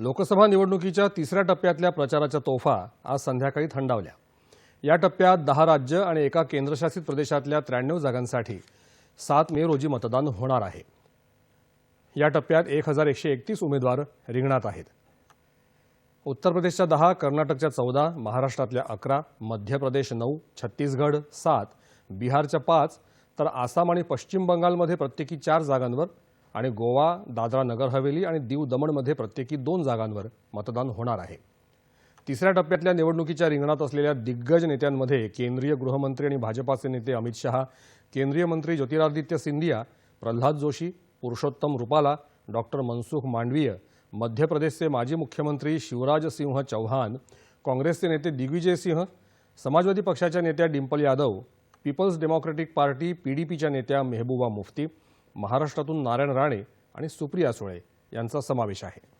लोकसभा निवडणुकीच्या तिसऱ्या टप्प्यातल्या प्रचाराच्या तोफा आज संध्याकाळी थंडावल्या. या टप्प्यात दहा राज्य आणि एका केंद्रशासित प्रदेशातल्या त्र्याण्णव जागांसाठी सात मे रोजी मतदान होणार आहे. या टप्प्यात एक हजार एकशे एकतीस उमेदवार रिंगणात आहेत. उत्तर प्रदेशच्या दहा कर्नाटकच्या चौदा महाराष्ट्रातल्या अकरा मध्य प्रदेश नऊ छत्तीसगड सात बिहारच्या पाच तर आसाम आणि पश्चिम बंगालमध्ये प्रत्येकी चार जागांवर आणि गोवा दादरा नगर हवेली आणि दीव दमणमध्ये प्रत्येकी दोन जागांवर मतदान होणार आहे. तिसऱ्या टप्प्यातल्या निवडणुकीच्या रिंगणात असलेल्या दिग्गज नेत्यांमध्ये केंद्रीय गृहमंत्री आणि भाजपाचे नेते अमित शहा केंद्रीय मंत्री ज्योतिरादित्य सिंधिया प्रल्हाद जोशी पुरुषोत्तम रुपाला डॉक्टर मनसुख मांडवीय मध्य प्रदेशचे माजी मुख्यमंत्री शिवराज सिंह चौहान काँग्रेसचे नेते दिग्विजय सिंह समाजवादी पक्षाच्या नेत्या Dimple Yadav Peoples Democratic Party पीडीपीच्या नेत्या मेहबूबा मुफ्ती महाराष्ट्रातून नारायण राणे आणि सुप्रिया सुळे यांचा समावेश आहे.